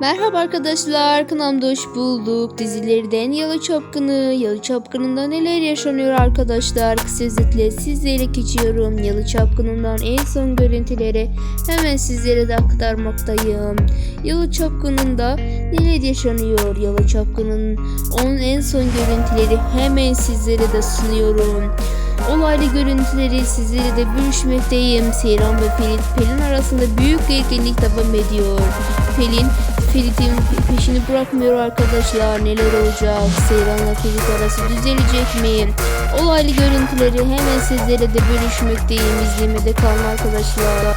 Merhaba arkadaşlar, kanalımda hoş bulduk. Dizilerden Yalı Çapkını, Yalı Çapkını'nda neler yaşanıyor arkadaşlar? Kısa özetle sizlere geçiyorum. Yalı Çapkını'ndan en son görüntüleri hemen sizlere de aktarmaktayım. Yalı Çapkını'nda neler yaşanıyor? Yalı Çapkını'nın onun en son görüntüleri hemen sizlere de sunuyorum. Olaylı görüntüleri sizlere de bölüşmekteyim. Seyran ve Pelin, Pelin arasında büyük gerginlik devam ediyor. Pelin Ferit'in peşini bırakmıyor arkadaşlar. Neler olacak? Seyran'la Ferit arası düzelecek mi? Olaylı görüntüleri hemen sizlere de bölüşmekteyim. İzlemede kalın arkadaşlar.